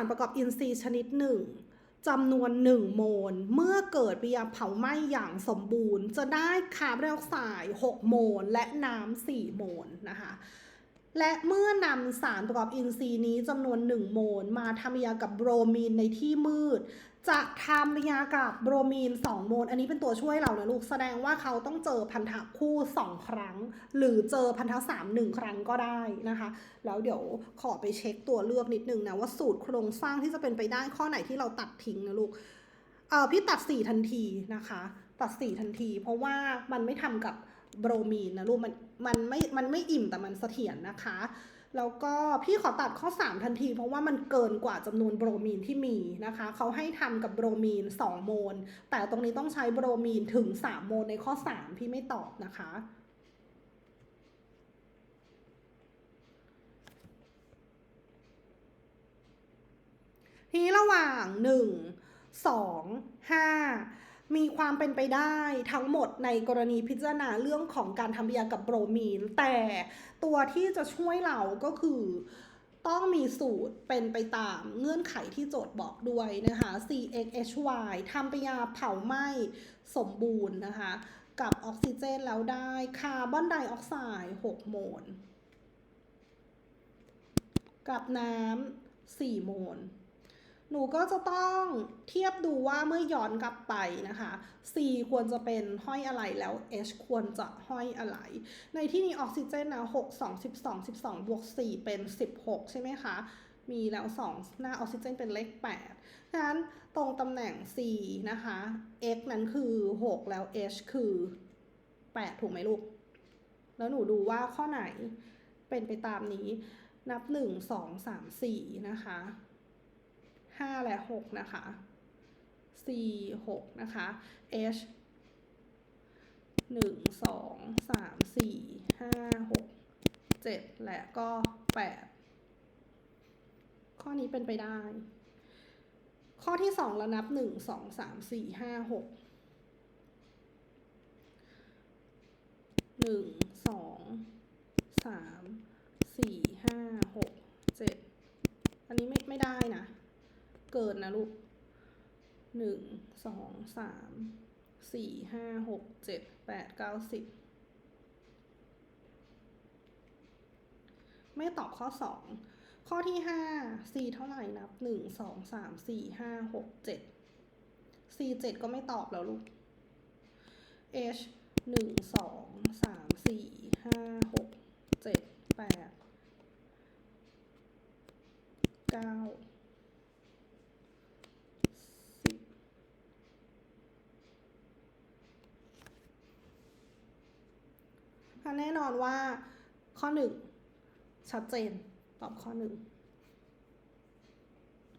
ารประกอบอินทรีย์ชนิดหนึ่งจำนวน 1 โมล เมื่อเกิดปฏิกิริยาเผาไหม้อย่างสมบูรณ์ จะได้คาร์บอนไดออกไซด์6โมล และน้ำ4โมลนะคะและเมื่อนำสารประกอบอินทรีย์นี้จำนวน 1 โมล มาทำปฏิกิริยากับโบรมีนในที่มืด จะทำริยากับโบรมีน2โมลอันนี้เป็นตัวช่วยเรานะลูกแสดงว่าเขาต้องเจอพันธะคู่ 2 ครั้ง หรือเจอพันธะ3 1ครั้งก็ได้นะคะ แล้วเดี๋ยวขอไปเช็คตัวเลือกนิดนึงนะ ว่าสูตรโครงสร้างที่จะเป็นไปได้ข้อไหนที่เราตัดทิ้งนะลูกเออพี่ตัด 4 ทันทีนะคะ ตัด 4 ทันที เพราะว่ามันไม่ทำกับโบรมีนนะลูกมันมันไม่มันไม่อิ่มแต่มันเสถียรนะคะ แล้วก็พี่ขอตัดข้อ 3 ทันที เพราะว่ามันเกินกว่าจำนวนโบรมีนที่มีนะคะ เขาให้ทำกับโบรมีน 2 โมล แต่ตรงนี้ต้องใช้โบรมีนถึง 3 โมลในข้อ 3 พี่ไม่ตอบนะคะ ทีระหว่าง 1 2 5 มีความเป็นไปได้ทั้งหมดในกรณีพิจารณาเรื่องของการทำปฏิกิริยากับโบรมีน แต่ตัวที่จะช่วยเราก็คือต้องมีสูตรเป็นไปตามเงื่อนไขที่โจทย์บอกด้วยนะคะ CXHY ทำปิยาเผาไหม้สมบูรณ์นะคะ กับออกซิเจนแล้วได้คาร์บอนไดออกไซด์6โมล กับน้ำ4โมล หนูก็จะต้องเทียบดูว่าเมื่อย้อนกลับไปนะคะ C ควรจะเป็นห้อยอะไรแล้ว H ควรจะห้อยอะไร ในที่นี้ออกซิเจนนะ6 2 12 12 บวก 4 เป็น 16 ใช่ไหมคะ มีแล้ว 2 หน้าออกซิเจนเป็นเลข8ฉะนั้นตรงตำแหน่ง C นะคะ X นั้นคือ 6 แล้ว H คือ 8 ถูกไหมลูก แล้วหนูดูว่าข้อไหนเป็นไปตามนี้ นับ 1 2 3 4 นะคะ 5 และ 6 นะคะ C 6 นะคะ H 1 2 3 4 5 6 7 และก็ 8 ข้อนี้เป็นไปได้ ข้อที่ 2 แล้วนับ 1 2 3 4 5 6 1 2 3 4 5 6 7 อันนี้ไม่ไม่ได้นะ เกินนะลูกหนึ่งสองสามสี่ห้าหกเจ็ดแปดเก้าสิบไม่ตอบข้อสองข้อที่ห้า C เท่าไหร่นับหนึ่งสองสามสี่ห้าหกเจ็ด C เจ็ดก็ไม่ตอบแล้วลูก H หนึ่งสองสามสี่ห้าหกเจ็ดแปดเก้า สิบค่ะ แน่นอนว่าข้อหนึ่งชัดเจนตอบข้อหนึ่ง